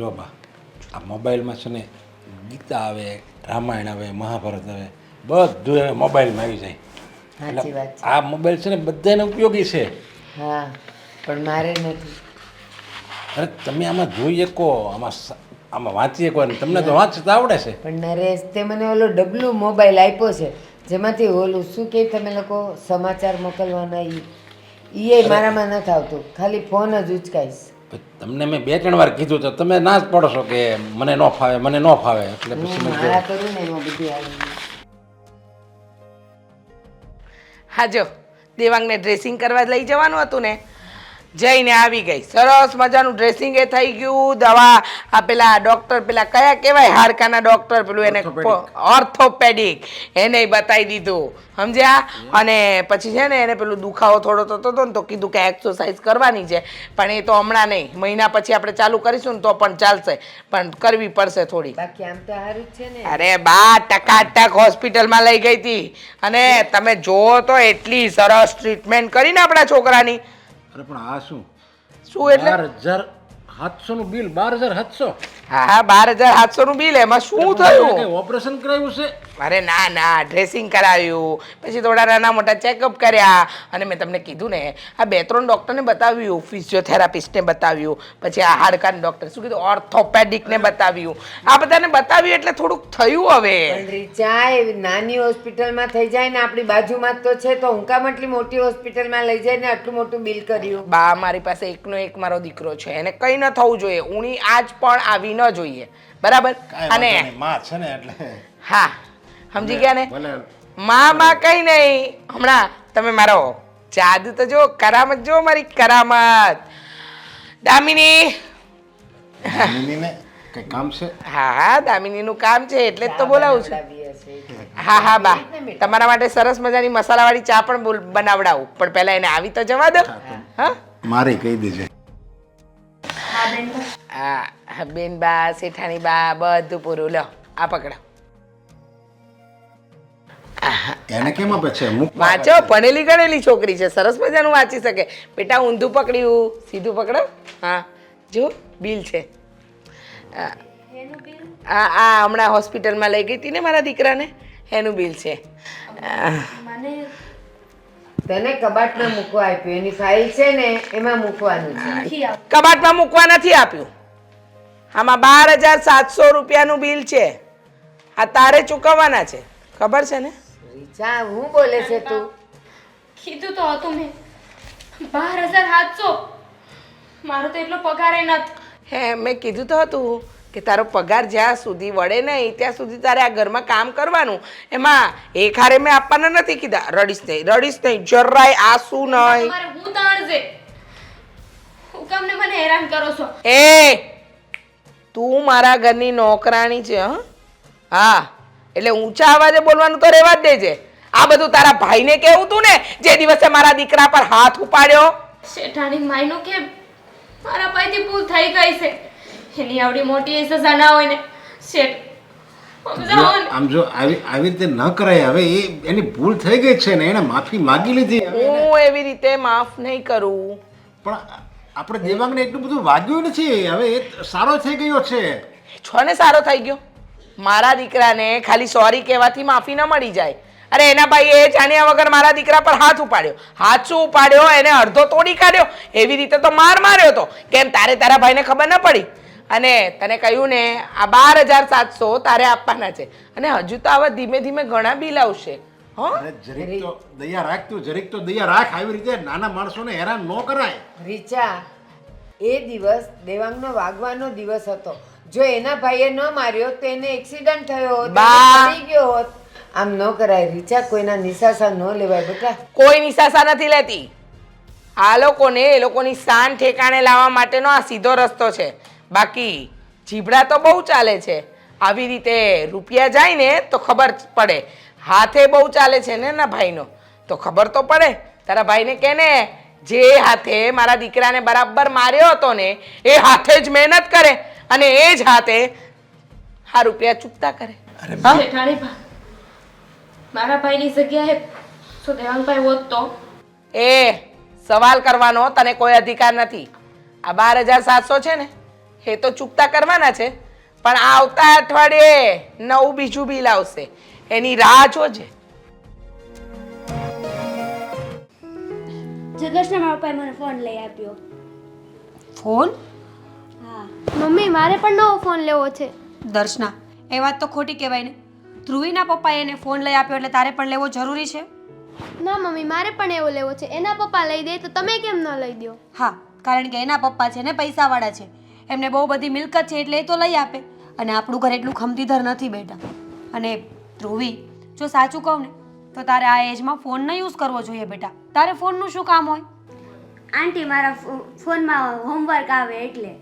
જો બા આ મોબાઈલમાં છે ને ગીતા આવે રામાયણ આવે મહાભારત આવે બધું હવે મોબાઈલમાં આવી જાય. સાચી વાત છે. આ મોબાઈલ છે ને બધાને ઉપયોગી છે. હા પણ મારે નથી. અરે તમે આમાં જોઈ શકો આમાં સ- આમાં વાંચી શકો અને તમને તો વાંચતા આવડે છે. પણ નરેશ તે મને ઓલો ડબલું મોબાઈલ આપ્યો છે જેમાંથી ઓલું શું કે તમે લોકો સમાચાર મોકલવાના ઈ એ મારામાં નથી આવતું ખાલી ફોન જ ઉચકાઈશ. તમને મેં બે ત્રણ વાર કીધું તો તમે ના જ પડશો કે મને ન ફાવે મને ન ફાવે એટલે પછી મેં કીધું. હા જો દેવાંગને ડ્રેસિંગ કરવા લઈ જવાનું હતું ને જઈને આવી ગઈ. સરસ મજાનું ડ્રેસિંગ એ થઈ ગયું. દવા આ પેલા ડોક્ટર પેલા કયા કહેવાય? હાડકાના ડોક્ટર પેલું એને ઓર્થોપેડિક એને બતાવી દીધું. સમજ્યા? અને પછી છે ને એને પેલું દુખાવો થોડો થતો હતો ને તો કીધું કે એક્સરસાઇઝ કરવાની છે. પણ એ તો હમણાં નહીં. મહિના પછી આપણે ચાલુ કરીશું ને તો પણ ચાલશે. પણ કરવી પડશે થોડી બાકી આમ તો સારું છે ને. અરે બા ટકાટક હોસ્પિટલમાં લઈ ગઈ હતી. અને તમે જુઓ તો એટલી સરસ ટ્રીટમેન્ટ કરીને આપણા છોકરાની. અરે પણ આ શું? શું એટલે? બાર હજાર સાતસો નું બિલ બાર હજાર સાતસો. હા હા બાર હજાર સાતસો નું બિલ એમાં શું થયું? ઓપરેશન કરાવ્યું છે? અરે ના ના ડ્રેસિંગ કરાવ્યું પછી થોડા નાના મોટા ચેકઅપ કર્યા. અને મેં તમને કીધું ને આ બે ત્રણ ડૉક્ટરને બતાવ્યું ફિઝિયોથેરાપિસ્ટને બતાવ્યું પછી આ હાડકાના ડૉક્ટર શું કીધું ઓર્થોપેડિકને બતાવ્યું. આ બધાને બતાવ્યું એટલે થોડુંક થયું હવે. પણ નાની હોસ્પિટલમાં થઈ જાય ને આપણી બાજુમાં તો છે તો હુંકા મોટી હોસ્પિટલમાં લઈ જાય ને આટલું મોટું બિલ કર્યું. બા મારી પાસે એકનો એક મારો દીકરો છે. એને કંઈ ન થવું જોઈએ. ઉણી આજ પણ આવી ન જોઈએ. બરાબર? અને માં છે ને એટલે. હા સમજી ગયા ને? માં માં કઈ નહીં. હમણાં તમે મારો જાદુ તો જો કરામત જો મારી કરામત. દામિની. દામિનીને કઈ કામ છે? હા હા દામિનીનું કામ છે એટલે જ તો બોલાવું છું. હા હા બા. તમારા માટે સરસ મજાની મસાલાવાળી ચા પણ બનાવડાવું. પણ પહેલા એને આવી તો જવા દો. હા મારી કહી દેજે. હા હા, બેન બા શેઠાણી બા બધું પૂરું. લો આ પકડો. એને કેમ આપે છે? વાંચો ભણેલી ગણેલી છોકરી છે. સરસ મજાનું વાંચી શકે. બેટા ઊંધું પકડ્યું. સીધું પકડો. હા. જો બિલ છે. આ આ હમણાં હોસ્પિટલમાં લઈ ગઈ હતી ને મારા દીકરાને. એનું બિલ છે. તને કબાટમાં મૂકવા આપ્યું. એની ફાઇલ છે ને એમાં મૂકવાનું છે. કબાટમાં મૂકવા નથી આપ્યું. આમાં બાર હજાર સાતસો રૂપિયાનું બિલ છે. આ તારે ચૂકવવાના છે. ખબર છે ને? રીચા હું બોલે છે તું? કીધું તો હતું મેં. બાર હજાર સાતસો? મારો તો એટલો પગારે નથી. હે મેં કીધું તો હતું કે તારો પગાર જ્યાં સુધી વળે નહીં ત્યાં સુધી તારે આ ઘરમાં કામ કરવાનું. એમાં એક હારે મેં આપવાના નથી કીધા. રડીશ નહીં રડીશ નહીં જરાય આસુ નહીં. તમારે હું તાણજે હું કામને મને હેરાન કરો છો? એ તું મારા ઘરની નોકરાણી છે હં? હા એટલે ઊંચા અવાજે બોલવાનું તો રહેવા જ દેજે. આ બધું તારા ભાઈને કેવું તું ને? જે દિવસે મારા દીકરા પર હાથ ઉપાડ્યો? શેઠાણી માયનું કે મારા પાસેથી ભૂલ થઈ ગઈ છે. એની આવડી મોટી એ સજા ના હોય ને. શેઠ આમ જો આવી આવી રીતે ન કરાય. હવે એ એની ભૂલ થઈ ગઈ છે ને. એને માફી માગી લીધી હું એવી રીતે માફ નહીં કરું. પણ આપણે દેવાંગને એટલું બધું વાગ્યું નથી. હવે એ સારો થઈ ગયો છે. છો ને સારો થઈ ગયો. મારા દીકરાને ખાલી સોરી કહેવાથી માફી ન મળી જાય. અરે એના ભાઈએ જાણ્યા વગર મારા દીકરા પર હાથ ઉપાડ્યો. હાથ શું ઉપાડ્યો? એને અડધો તોડી કાઢ્યો. એવી રીતે તો માર માર્યો તો. કેમ તારે તારા ભાઈને ખબર ન પડી? અને તને કહ્યું ને, આ બાર હજાર સાતસો તારે આપવાના છે. અને હજુ તો આવા ધીમે ધીમે ઘણા બિલ આવશે. અરે જરીક તો દયા રાખ તું જરીક તો દયા રાખ. આવી રીતે નાના માણસોને હેરાન ન કરાય. રીચા એ દિવસ દેવાંગનો વાગવાનો દિવસ હતો. જો એના ભાઈએ ન માર્યો તો એને એક્સિડન્ટ થયો હોત, મરી ગયો હોત. આમ ન કરાય રીચા કોઈના નિશાસા ન લેવાય બેટા. કોઈ નિશાસા નથી લેતી. આ લોકોને એ લોકોની શાન ઠેકાણે લાવવા માટેનો આ સીધો રસ્તો છે. બાકી જીભડા તો બહુ ચાલે છે. આવી રીતે રૂપિયા જાય ને તો ખબર પડે. હાથે બહુ ચાલે છે ને ના ભાઈનો? તો ખબર તો પડે. તારા ભાઈને કે ને જે હાથે મારા દીકરાને બરાબર માર્યો હતો ને એ હાથે જ મહેનત કરે અને એ જ હાથે હા રૂપિયા ચૂકતા કરે? મારા ભાઈની જગ્યાએ શું દેવાંગભાઈ હોત તો? એ સવાલ કરવાનો તને કોઈ અધિકાર નથી. આ બાર હજાર સાતસો છે ને એ તો ચૂકતા કરવાના છે. પણ આવતા અઠવાડિયે નવું બીજું બિલ આવશે. એની રાહ જોજે. જગશના મારા પપ્પાએ મને ફોન લઈ આપ્યો. ફોન? હા. મમ્મી મારે પણ નવો ફોન લેવો છે. દર્શના એ વાત તો ખોટી કહેવાય ને. ધ્રુવીના પપ્પાએ એને ફોન લઈ આપ્યો એટલે તારે પણ લેવો જરૂરી છે? ના મમ્મી મારે પણ એવો લેવો છે. એના પપ્પા લઈ દે તો તમે કેમ ન લઈ દો? હા કારણ કે એના પપ્પા છે ને પૈસાવાળા છે. એમને બહુ બધી મિલકત છે એટલે એ તો લઈ આપે. અને આપણું ઘર એટલું ખમતીધર નથી બેટા. અને ધ્રુવી જો સાચું કહું ને તો તારે આ એજમાં ફોન ન યુઝ કરવો જોઈએ બેટા. તારે ફોનનું શું કામ હોય? આંટી મારા ફોનમાં હોમવર્ક આવે એટલે.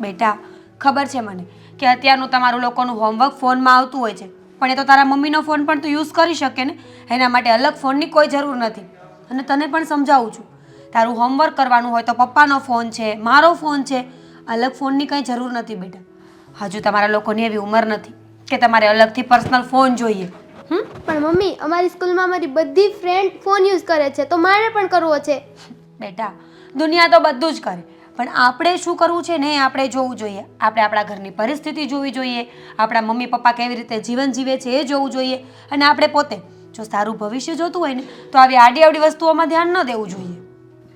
બેટા ખબર છે મને કે અત્યારનું તમારું લોકોનું હોમવર્ક ફોનમાં આવતું હોય છે. પણ એ તો તારા મમ્મીનો ફોન પણ તું યુઝ કરી શકે ને. એના માટે અલગ ફોનની કોઈ જરૂર નથી. અને તને પણ સમજાવું છું. તારું હોમવર્ક કરવાનું હોય તો પપ્પાનો ફોન છે મારો ફોન છે. અલગ ફોનની કંઈ જરૂર નથી બેટા. હજુ તમારા લોકોની એવી ઉંમર નથી. કે તમારે અલગથી પર્સનલ ફોન જોઈએ. હમ? પણ મમ્મી અમારી સ્કૂલમાં અમારી બધી ફ્રેન્ડ ફોન યુઝ કરે છે તો મારે પણ કરવો છે. બેટા દુનિયા તો બધું જ કરે પણ આપણે શું કરવું છે ને એ આપણે જોવું જોઈએ. આપણે આપણા ઘરની પરિસ્થિતિ જોવી જોઈએ આપણા મમ્મી પપ્પા કેવી રીતે જીવન જીવે છે એ જોવું જોઈએ અને આપણે પોતે જો સારું ભવિષ્ય જોતું હોય ને તો આવી આડી આવડી વસ્તુઓમાં ધ્યાન ન દેવું જોઈએ.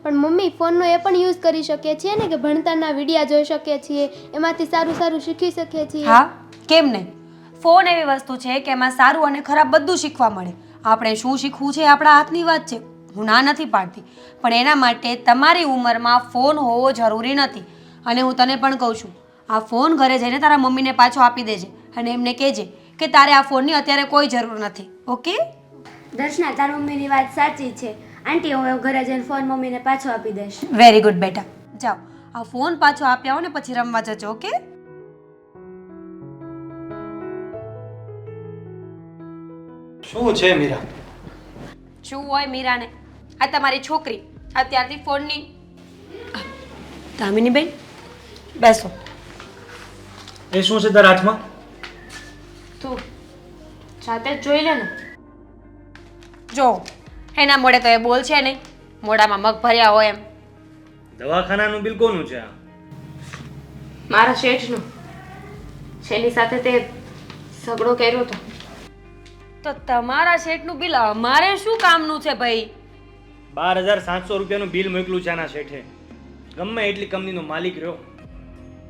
પણ મમ્મી ફોનનો એ પણ યુઝ કરી શકીએ છીએ ને કે ભણતરના વિડીયા જોઈ શકીએ છીએ એમાંથી સારું સારું શીખી શકીએ છીએ. હા કેમ નહીં? ફોન એવી વસ્તુ છે કે એમાં સારું અને ખરાબ બધું શીખવા મળે. આપણે શું શીખવું છે આપણા હાથની વાત છે. હું ના નથી પાડતી. પણ એના માટે તમારી ઉંમરમાં ફોન હોવો જરૂરી નથી. અને હું તને પણ કહું છું આ ફોન ઘરે જઈને તારા મમ્મીને પાછો આપી દેજે અને એમને કહેજે કે તારે આ ફોનની અત્યારે કોઈ જરૂર નથી. ઓકે? દર્શના તાર મમ્મીની વાત સાચી છે. આંટી હું ઘરે જઈને ફોન મમ્મીને પાછો આપી દઈશ. વેરી ગુડ બેટા. જાઓ આ ફોન પાછો આપી આવો ને પછી રમવા જજો ઓકે? શું છે મીરા? શું હોય મીરાને? આ તમારી છોકરી અત્યારથી ફોનની. દામિની બેન બેસો. એ શું છે તારા હાથમાં? તું જાતે જ જોઈ લે ને. જો એના મોઢે તો એ બોલ છે નહીં. મોઢામાં મગ ભર્યા હોય એમ. દવાખાનાનું બિલ કોનું છે આ? મારા શેઠનું. શેની સાથે તે સગડો કર્યો હતો. તો તમારા શેઠનું બિલ અમારે શું કામનું છે ભાઈ? બાર હજાર સાતસો રૂપિયાનું બિલ મોકલું છે આના શેઠે. ગમે એટલી કંપનીનો માલિક રહ્યો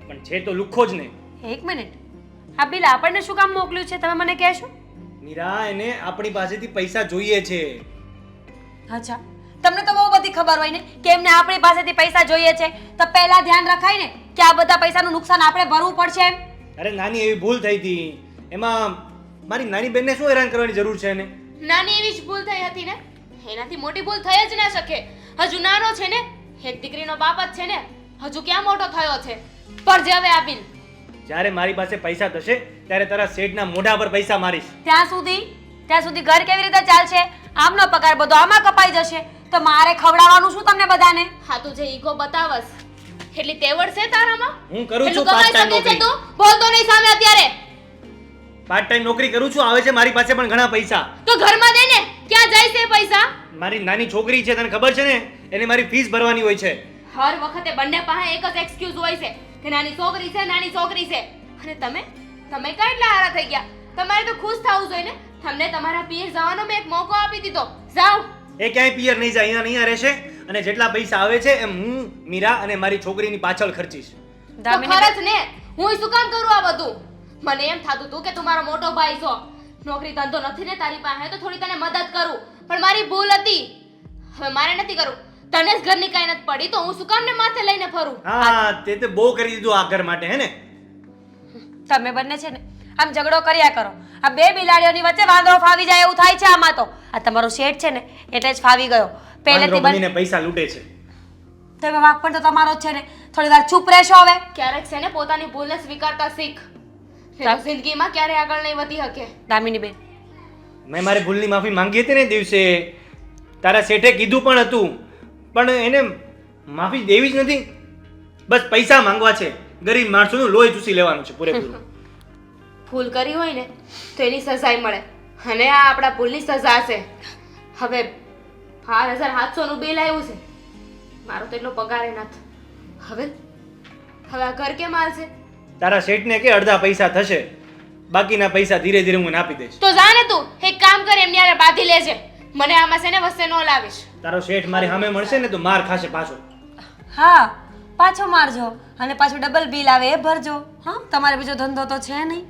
પણ છે તો લુખ્ખો જ નહીં. એક મિનિટ. આ બિલ આપણને શું કામ મોકલ્યું છે તમે મને કહેશો? મીરા એને આપણી પાસેથી પૈસા જોઈએ છે. અચ્છા. તમને તો બહુ બધી ખબર હોય ને કે એમને આપણી પાસેથી પૈસા જોઈએ છે. તો પહેલા ધ્યાન રખાય ને કે આ બધા પૈસાનું નુકસાન આપણે ભરવું પડશે એમ. અરે નાની એવી ભૂલ થઈ હતી. એમાં મારી નાની બેનને શું હેરાન કરવાની જરૂર છે એને? નાની એવી જ ભૂલ થઈ હતી ને? એનાથી મોટી ભૂલ થઈ જ ના શકે. હજુ નાનો છે ને એક દીકરીનો બાપ જ છે ને હજુ ક્યાં મોટો થયો છે? પર જે હવે આ બિલ જ્યારે મારી પાસે પૈસા થશે ત્યારે તારા શેઠના મોઢા પર પૈસા મારીશ. ત્યાં સુધી ત્યાં સુધી ઘર કેવી રીતે ચાલશે? આમનો પગાર બધો આમાં કપાઈ જશે. તો મારે ખવડાવવાનું શું તમને બધાને? હા તું જે ઈગો બતાવસ. એટલી તેવડ છે તારામાં? હું કરું છું પાર્ટ ટાઈમ નોકરી બોલતો નહીં સામે અત્યારે. પાર્ટ ટાઈમ નોકરી કરું છું આવે છે મારી પાસે પણ ઘણા પૈસા. તો ઘરમાં દે ને ક્યાં જાય છે પૈસા? મારી નાની છોકરી છે તને ખબર છે ને? એને મારી ફીસ ભરવાની હોય છે. હર વખતે બંને પાસે એક જ એક્સક્યુઝ હોય છે કે નાની છોકરી છે નાની છોકરી છે. અને તમે? તમે એટલા હારા થઈ ગયા? તમારે તો ખુશ થવું જોઈએ ને. તમને તમારા પિયર જવાનો મેં એક મોકો આપી દીધો. જાઓ. એ ક્યાંય પિયર નહીં જાય અહીંયા નહીં રહેશે. અને જેટલા પૈસા આવે છે એમ હું મીરા અને મારી છોકરીની પાછળ ખર્ચીશ. તો ખરચ ને. હું શું કામ કરું આ બધું? મને એમ થતું હતું કે તું મારો મોટો ભાઈ છો. નોકરી ધંધો નથી ને તારી પાસે તો થોડી તને મદદ કરું. પણ મારી ભૂલ હતી. હવે મારે નથી કરવું તને જ ઘરની કાંઈ નથી પડી તો હું શું કામ ને માથે લઈને ફરું? હા તે તે બહુ કરી દીધું આ ઘર માટે હે ને? તમે બંને છે ને આમ ઝઘડો કર્યા કરો. આ બે બિલાડીઓની વચ્ચે વાંદરો ફાવી જાય એવું થાય છે આમાં તો. આ તમારો શેઠ છે ને એટલે જ ફાવી ગયો. પહેલેથી બનીને પૈસા લૂંટે છે. તમે વાક પણ તો તમારો જ છે ને. થોડી વાર ચૂપ રહેશો હવે. ક્યારેક છે ને પોતાની ભૂલને સ્વીકારતા શીખ. જિંદગીમાં ક્યારે આગળ નહીં વધી શકે. દામિની બેન મેં મારી ભૂલની માફી માંગી હતી ને દિવસે. તારા શેઠે કીધું પણ હતું. પણ એને માફી દેવી જ નથી. બસ પૈસા માંગવા છે. ગરીબ માણસોનું લોહી ચૂસી લેવાનું છે પૂરેપૂરું. ભૂલ કરી હોય ને તો એની સજાઈ મળે. અને આ આપણા ભૂલની સજા છે. હવે બાર હજાર સાતસોનું બિલ આવ્યું છે. મારો તો એટલો પગાર એ નથી. હવે હવે આ ઘર કેમ હાલશે? તારા શેઠને કે અડધા પૈસા થશે. બાકીના પૈસા ધીરે ધીરે હું આપી દઈશ. તો જા ને તું એક કામ કર એમની આરે બાંધી લેજે. મને આમાં છે ને વસ્તે નો લાવીશ. તારો શેઠ મારી સામે મળશે ને તો માર ખાશે પાછો. હા પાછો મારજો. અને પાછું ડબલ બિલ આવે એ ભરજો. હા તમારે બીજો ધંધો તો છે નહીં.